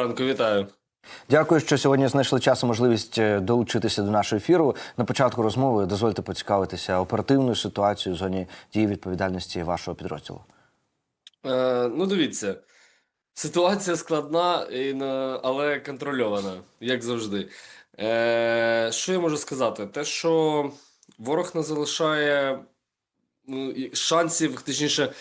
ранку, вітаю. Дякую, що сьогодні знайшли час і можливість е, долучитися до нашого ефіру. На початку розмови дозвольте поцікавитися оперативною ситуацією в зоні дії відповідальності вашого підрозділу. Е, ну, дивіться, ситуація складна, і, але контрольована, як завжди. Е, що я можу сказати? Те, що ворог не залишає ну, шансів, точніше,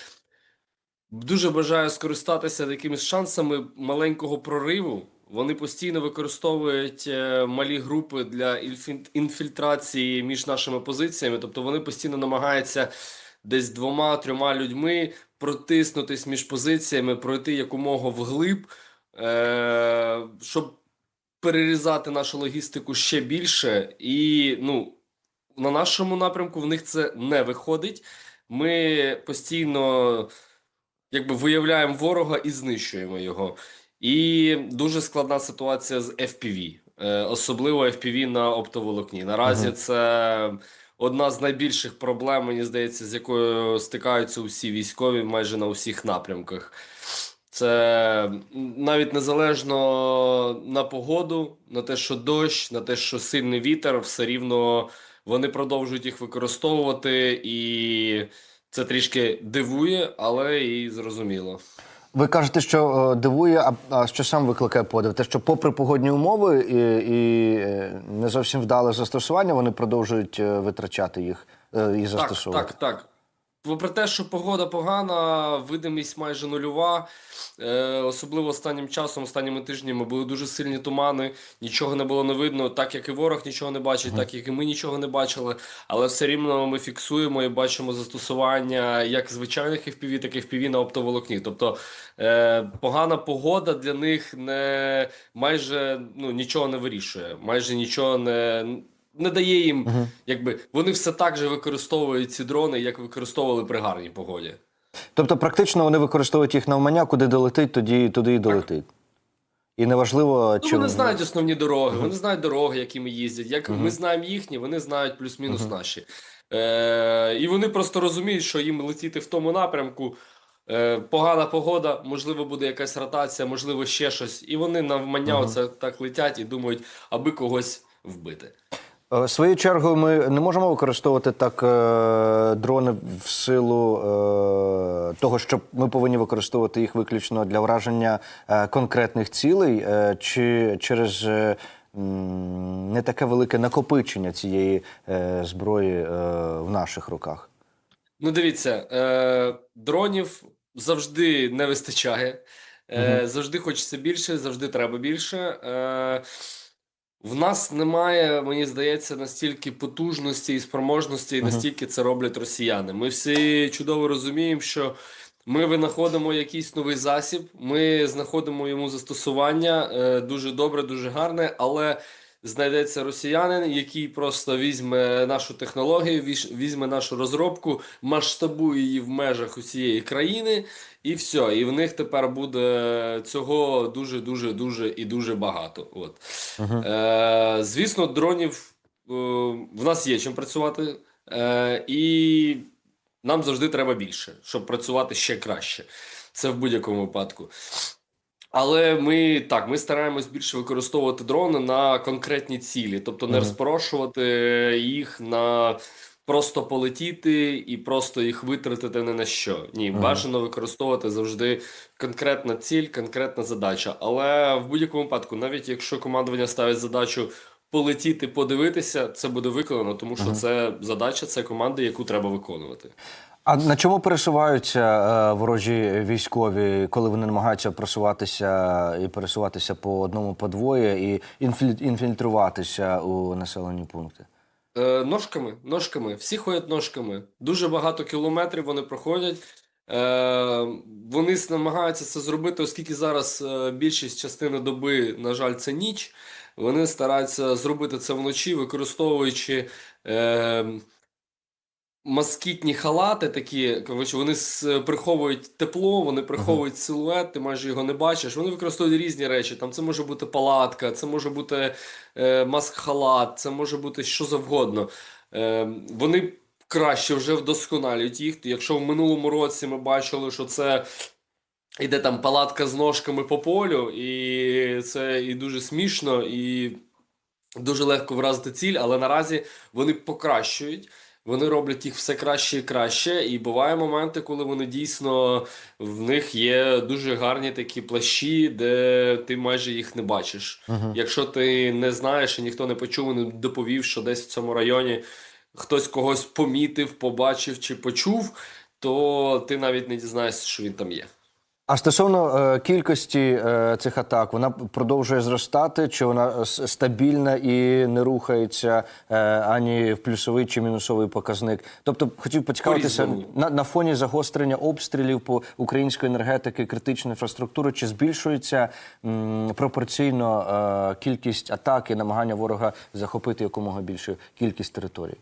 дуже бажає скористатися якимись шансами маленького прориву. Вони постійно використовують е, малі групи для інфільтрації між нашими позиціями. Тобто вони постійно намагаються десь двома-трьома людьми протиснутись між позиціями, пройти якомога вглиб, е, щоб перерізати нашу логістику ще більше. І ну, на нашому напрямку в них це не виходить. Ми постійно якби виявляємо ворога і знищуємо його. І дуже складна ситуація з FPV, е, особливо FPV на оптоволокні. Наразі це одна з найбільших проблем, мені здається, з якою стикаються усі військові майже на усіх напрямках. Це навіть незалежно на погоду, на те, що дощ, на те, що сильний вітер, все рівно вони продовжують їх використовувати, і це трішки дивує, але і зрозуміло. Ви кажете, що е, дивує, а, що сам викликає подив? Те, що попри погодні умови і, і е, не зовсім вдале застосування, вони продовжують е, витрачати їх і Так, застосовувати. так, так. Попри те, що погода погана, видимість майже нульова. Е, особливо останнім часом, останніми тижнями були дуже сильні тумани, нічого не було не видно, так як і ворог нічого не бачить, так як і ми нічого не бачили. Але все рівно ми фіксуємо і бачимо застосування як звичайних FPV, так і FPV на оптоволокні. Тобто е, погана погода для них не майже ну, нічого не вирішує, майже нічого не. Не дає їм, Мгм. якби вони все так же використовують ці дрони, як використовували при гарній погоді. Тобто, практично вони використовують їх навмання, куди долетить, тоді туди і долетить. І неважливо, Ну, чи вони знають основні дороги, вони знають дороги, якими їздять. Як Мгм. ми знаємо їхні, вони знають плюс-мінус Мгм. наші. Е, і вони просто розуміють, що їм летіти в тому напрямку. Е, погана погода, можливо, буде якась ротація, можливо, ще щось. І вони навмання Мгм. оце так летять і думають, аби когось вбити. Е, Своєю чергою, ми не можемо використовувати так е, дрони в силу е, того, що ми повинні використовувати їх виключно для враження конкретних цілей, чи через не таке велике накопичення цієї зброї в наших руках. Ну, дивіться, дронів завжди не вистачає. Завжди хочеться більше, завжди треба більше. В нас немає, мені здається, настільки потужності і спроможності, і настільки це роблять росіяни. Ми всі чудово розуміємо, що ми винаходимо якийсь новий засіб, ми знаходимо йому застосування е, дуже добре, дуже гарне, але знайдеться росіянин, який просто візьме нашу технологію, візьме нашу розробку, масштабує її в межах усієї країни, і все. І в них тепер буде цього дуже, дуже, дуже і дуже багато. От. Мгм. Е, звісно, дронів е, в нас є чим працювати, е, і нам завжди треба більше, щоб працювати ще краще. Це в будь-якому випадку. Але ми так, ми стараємось більше використовувати дрони на конкретні цілі, тобто не розпорошувати їх на просто полетіти і просто їх витратити не на що. Ні, бажано використовувати завжди конкретна ціль, конкретна задача. Але в будь-якому випадку, навіть якщо командування ставить задачу полетіти, подивитися, це буде виконано, тому що Мгм. це задача, це команда, яку треба виконувати. А на чому пересуваються е, ворожі військові, коли вони намагаються просуватися і пересуватися по одному по двоє і інфіль- інфільтруватися у населені пункти? Е, ножками, ножками. Всі ходять ножками. Дуже багато кілометрів вони проходять. Е, вони намагаються це зробити, оскільки зараз е, більшість частини доби, на жаль, це ніч. Вони стараються зробити це вночі, використовуючи е, москітні халати такі, коротше, вони приховують тепло, вони приховують силует, ти майже його не бачиш. Вони використовують різні речі. Там це може бути палатка, це може бути е, маск-халат, це може бути що завгодно. Е, вони краще вже вдосконалюють їх. Якщо в минулому році ми бачили, що це Іде там палатка з ножками по полю, і це і дуже смішно, і дуже легко вразити ціль, але наразі вони покращують. Вони роблять їх все краще і краще, і буває моменти, коли вони дійсно в них є дуже гарні такі плащі, де ти майже їх не бачиш. Якщо ти не знаєш і ніхто не почув, не доповів, що десь в цьому районі хтось когось помітив, побачив чи почув, то ти навіть не дізнаєшся, що він там є. А стосовно е, кількості е, цих атак, вона продовжує зростати, чи вона стабільна і не рухається е, ані в плюсовий чи мінусовий показник? Тобто, хотів поцікавитися на, на фоні загострення обстрілів по української енергетики, критичної інфраструктури, чи збільшується м, пропорційно е, кількість атак і намагання ворога захопити якомога більшу кількість територій?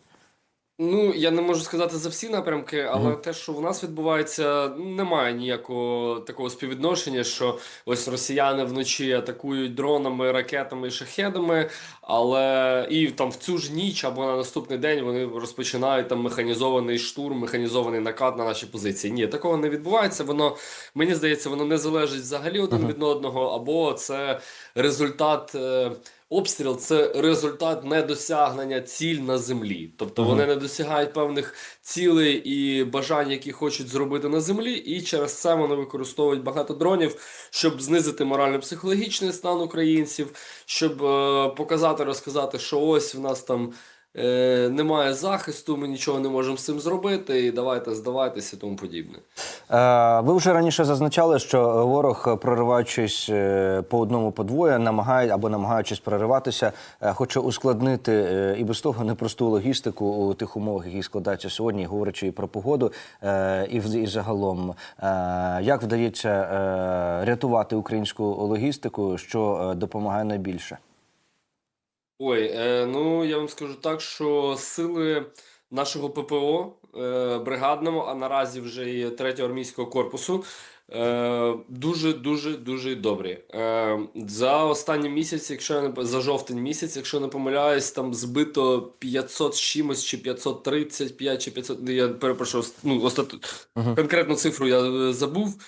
Ну, я не можу сказати за всі напрямки, але те, що у нас відбувається, немає ніякого такого співвідношення, що ось росіяни вночі атакують дронами, ракетами і шахедами, але і там в цю ж ніч або на наступний день вони розпочинають там механізований штурм, механізований накат на наші позиції. Ні, такого не відбувається. Воно мені здається, воно не залежить взагалі один від одного, або це результат. е, Обстріл це результат недосягнення ціль на землі, тобто вони не досягають певних цілей і бажань, які хочуть зробити на землі, і через це вони використовують багато дронів, щоб знизити морально-психологічний стан українців, щоб е, показати, розказати, що ось в нас там е, немає захисту, ми нічого не можемо з цим зробити, і давайте здавайтеся тому подібне. Е, Ви вже раніше зазначали, що ворог, прориваючись е, по одному по двоє, намагає або намагаючись прориватися, хоче ускладнити і без того непросту логістику у тих умовах, які складаються сьогодні, говорячи і про погоду, е, і, і загалом. Як вдається рятувати українську логістику, що допомагає найбільше? Ой, е, ну я вам скажу так, що сили нашого ППО е, бригадного, а наразі вже і третього армійського корпусу. е, Дуже дуже дуже добрі. Е, За останній місяць, якщо я не за жовтень місяць, якщо не помиляюсь, там збито 500 з чимось, чи 535, чи 500, ну, я перепрошую, ну остат... конкретну цифру я забув.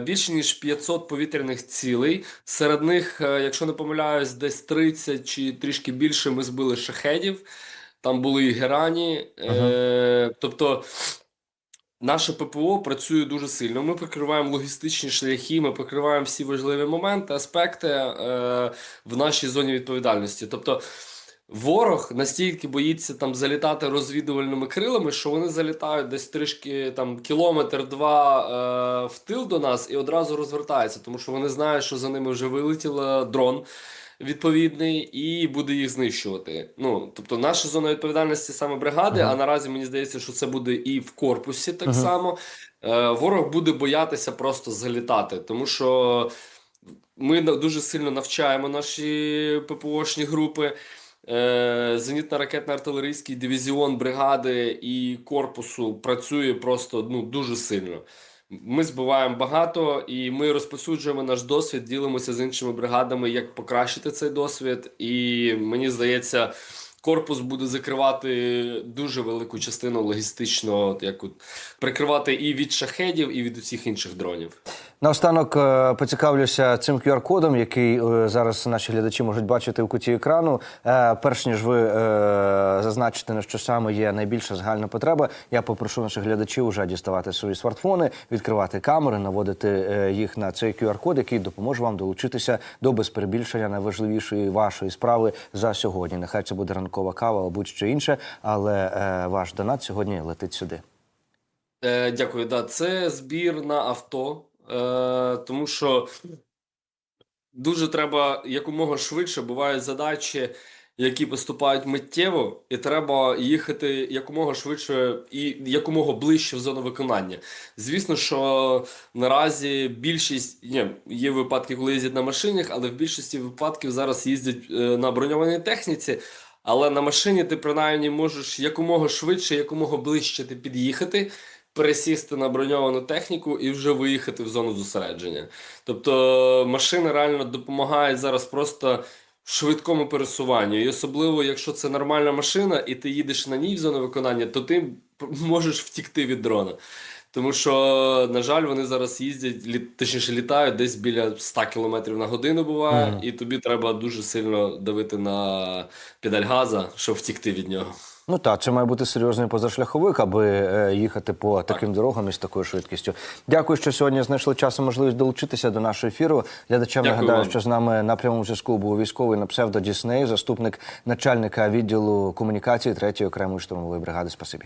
Більше ніж 500 повітряних цілей. Серед них, якщо не помиляюсь, десь 30 чи трішки більше ми збили шахедів. Там були і герані. Е, тобто наше ППО працює дуже сильно. Ми прикриваємо логістичні шляхи, ми прикриваємо всі важливі моменти, аспекти е, в нашій зоні відповідальності. Тобто ворог настільки боїться там залітати розвідувальними крилами, що вони залітають десь трішки там кілометр-два е, в тил до нас і одразу розвертаються, тому що вони знають, що за ними вже вилетів дрон відповідний і буде їх знищувати. Ну тобто, наша зона відповідальності саме бригади, а наразі мені здається, що це буде і в корпусі так само. Е, ворог буде боятися просто залітати, тому що ми дуже сильно навчаємо наші ППОшні групи. Е, Зенітно-ракетно-артилерійський дивізіон бригади і корпусу працює просто ну, дуже сильно. Ми збиваємо багато, і ми розповсюджуємо наш досвід, ділимося з іншими бригадами, як покращити цей досвід. І мені здається, корпус буде закривати дуже велику частину логістично, як от, прикривати і від шахедів, і від усіх інших дронів. Наостанок е, поцікавлюся цим QR-кодом, який е, зараз наші глядачі можуть бачити в куті екрану. Е, Перш ніж ви зазначите, на що саме є найбільша загальна потреба, я попрошу наших глядачів вже діставати свої смартфони, відкривати камери, наводити їх на цей QR-код, який допоможе вам долучитися до без перебільшення найважливішої вашої справи за сьогодні. Нехай це буде ранкова кава або будь-що інше, але ваш донат сьогодні летить сюди. Дякую. Да, це збір на авто, е, тому що дуже треба якомога швидше. Бувають задачі, які поступають миттєво, і треба їхати якомога швидше і якомога ближче в зону виконання. Звісно, що наразі більшість ні, є випадки, коли їздять на машинах, але в більшості випадків зараз їздять е, на броньованій техніці. Але на машині ти принаймні можеш якомога швидше, якомога ближче ти під'їхати, пересісти на броньовану техніку і вже виїхати в зону зосередження. Тобто машини реально допомагають зараз просто швидкому пересуванню. І особливо, якщо це нормальна машина, і ти їдеш на ній в зону виконання, то ти можеш втікти від дрона. Тому що, на жаль, вони зараз їздять, лі- точніше літають десь біля 100 км на годину буває, і тобі треба дуже сильно давити на педаль газа, щоб втікти від нього. Ну так, це має бути серйозний позашляховик, аби е, їхати по таким дорогам із такою швидкістю. Дякую, що сьогодні знайшли час і можливість долучитися до нашого ефіру. Глядачам Дякую нагадаю, вам. що з нами на прямому зв'язку був військовий на псевдо Дісней, заступник начальника відділу комунікації 3-ї окремої штурмової бригади. Спасибі.